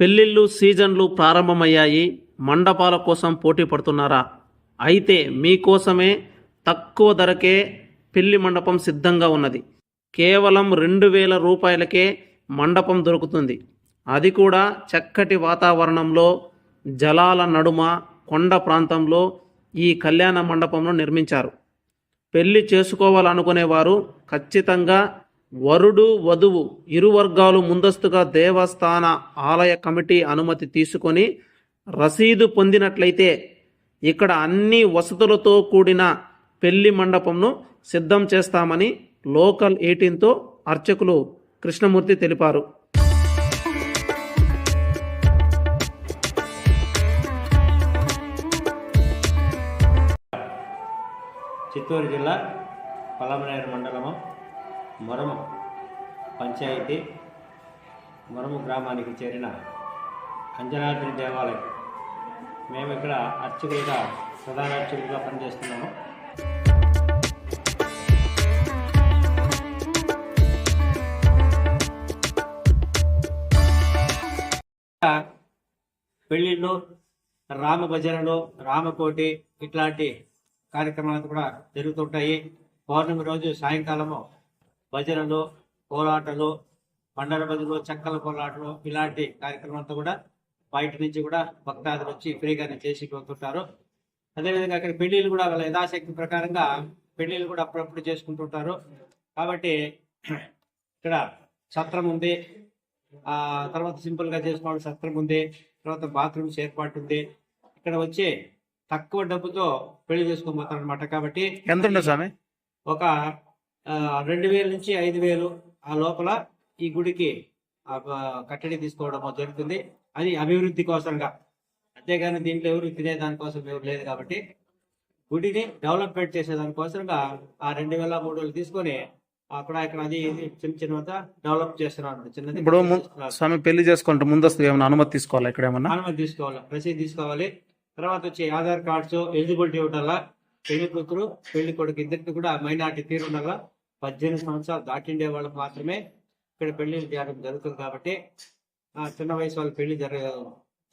పెళ్ళిళ్ళు సీజన్లు ప్రారంభమయ్యాయి. మండపాల కోసం పోటీ పడుతున్నారా? అయితే మీకోసమే తక్కువ ధరకే పెళ్ళి మండపం సిద్ధంగా ఉన్నది. కేవలం రెండు వేల రూపాయలకే మండపం దొరుకుతుంది. అది కూడా చక్కటి వాతావరణంలో జలాల నడుమ కొండ ప్రాంతంలో ఈ కళ్యాణ మండపంలో నిర్మించారు. పెళ్ళి చేసుకోవాలనుకునేవారు ఖచ్చితంగా వరుడు వధువు ఇరు వర్గాలు ముందస్తుగా దేవస్థాన ఆలయ కమిటీ అనుమతి తీసుకొని రసీదు పొందినట్లయితే ఇక్కడ అన్ని వసతులతో కూడిన పెళ్ళి మండపంను సిద్ధం చేస్తామని లోకల్ ఎయిటీన్తో అర్చకులు కృష్ణమూర్తి తెలిపారు. చిత్తూరు జిల్లా పలమనేరు మండలము. మొరము పంచాయతీ మొరము గ్రామానికి చేరిన అంజనాద్రి దేవాలయం. మేము ఇక్కడ అర్చకులుగా ప్రధాన అర్చకులుగా పనిచేస్తున్నాము. పెళ్ళిళ్ళు రామ భజనలు రామకోటి ఇట్లాంటి కార్యక్రమాలు కూడా జరుగుతుంటాయి. పౌర్ణమి రోజు సాయంకాలము భజనలు కోలాటలు పండర భజనలు చెక్కల కోలాటలు ఇలాంటి కార్యక్రమాలతో కూడా బయట నుంచి కూడా భక్తాదులు వచ్చి ఫ్రీగానే చేసి పోతుంటారు. అదేవిధంగా అక్కడ పెళ్ళిళ్ళు కూడా వాళ్ళ యథాశక్తి ప్రకారంగా పెళ్ళిళ్ళు కూడా అప్పుడప్పుడు చేసుకుంటుంటారు. కాబట్టి ఇక్కడ సత్రం ఉంది. ఆ తర్వాత సింపుల్గా చేసుకోవడం సత్రం ఉంది. తర్వాత బాత్రూమ్స్ ఏర్పాటు ఉంది. ఇక్కడ వచ్చి తక్కువ డబ్బుతో పెళ్ళి చేసుకోబోతారు అనమాట కాబట్టి ఎంత ఉంటుంది స్వామి? ఒక రెండు వేల నుంచి ఐదు వేలు ఆ లోపల ఈ గుడికి కట్టడి తీసుకోవడం జరుగుతుంది. అది అభివృద్ధి కోసంగా. అంతేగాని దీంట్లో ఎవరు తినే దానికోసం ఎవరు లేదు కాబట్టి గుడిని డెవలప్మెంట్ చేసే దానికోసంగా ఆ రెండు వేల మూడు వేలు తీసుకొని అక్కడ ఇక్కడ అది చిన్న చిన్నత డెవలప్ చేస్తున్నారు చిన్నది ఇప్పుడు. స్వామి పెళ్ళి చేసుకుంటే ముందస్తు ఏమైనా అనుమతి తీసుకోవాలా ఇక్కడ ఏమన్నా? అనుమతి తీసుకోవాలి? రసీదు తీసుకోవాలి. తర్వాత వచ్చి ఆధార్ కార్డ్స్ ఎలిజిబిలిటీ ఉండాలా? పెళ్ళి కూతురు పెళ్ళి కొడుకు ఇద్దరికి కూడా మైనార్టీ తీరు ఉండాలా? పద్దెనిమిది సంవత్సరాలు దాటిండే వాళ్ళకు మాత్రమే ఇక్కడ పెళ్ళి చేయడం జరుగుతుంది కాబట్టి చిన్న వయసు వాళ్ళు పెళ్ళి జరగ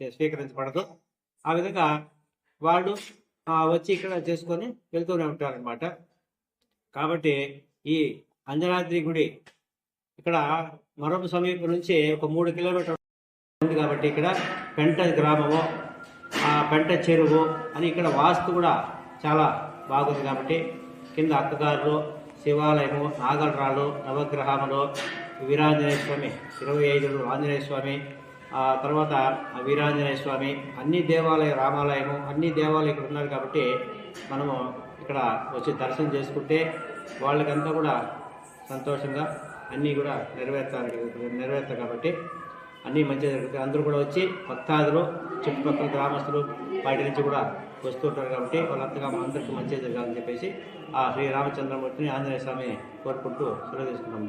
స్వీకరించబడదు. ఆ విధంగా వాళ్ళు వచ్చి ఇక్కడ చేసుకొని వెళ్తూనే ఉంటారన్నమాట. కాబట్టి ఈ అంజనాద్రి గుడి ఇక్కడ మరొక సమీపం నుంచి ఒక మూడు కిలోమీటర్ ఉంది కాబట్టి ఇక్కడ పెంట గ్రామము ఆ పెంట చెరువు అని ఇక్కడ వాస్తు కూడా చాలా బాగుంది కాబట్టి కింద అక్కగారు శివాలయము నాగలరాళ్ళు నవగ్రహములు వీరాంజనేయ స్వామి ఇరవై ఐదు ఆంజనేయ స్వామి ఆ తర్వాత ఆ వీరాంజనేయ స్వామి అన్ని దేవాలయ రామాలయము అన్ని దేవాలయం ఇక్కడ ఉన్నారు కాబట్టి మనము ఇక్కడ వచ్చి దర్శనం చేసుకుంటే వాళ్ళకంతా కూడా సంతోషంగా అన్నీ కూడా నెరవేర్తారు నెరవేర్తారు కాబట్టి అన్నీ మంచిగా జరుగుతాయి. అందరూ కూడా వచ్చి భక్తాదులు చుట్టుపక్కల గ్రామస్తులు బయట నుంచి కూడా వస్తుంటారు కాబట్టి వాళ్ళంతగా మా అందరికీ మంచిగా జరగాలని చెప్పేసి ఆ శ్రీ రామచంద్రమూర్తిని ఆంజనేయ స్వామి కోరుకుంటూ సెలవు తీసుకున్నాం